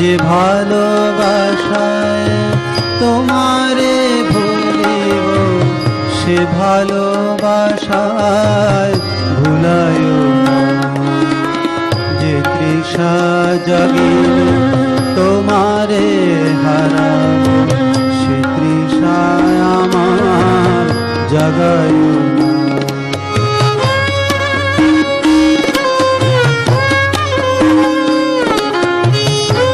যে ভালোবাসায় তোমারে ভুলিব, সে ভালোবাসায় ভুলায় যে তৃষা জাগিল তোমারে হারাবো সে তৃষায় আমার জাগায়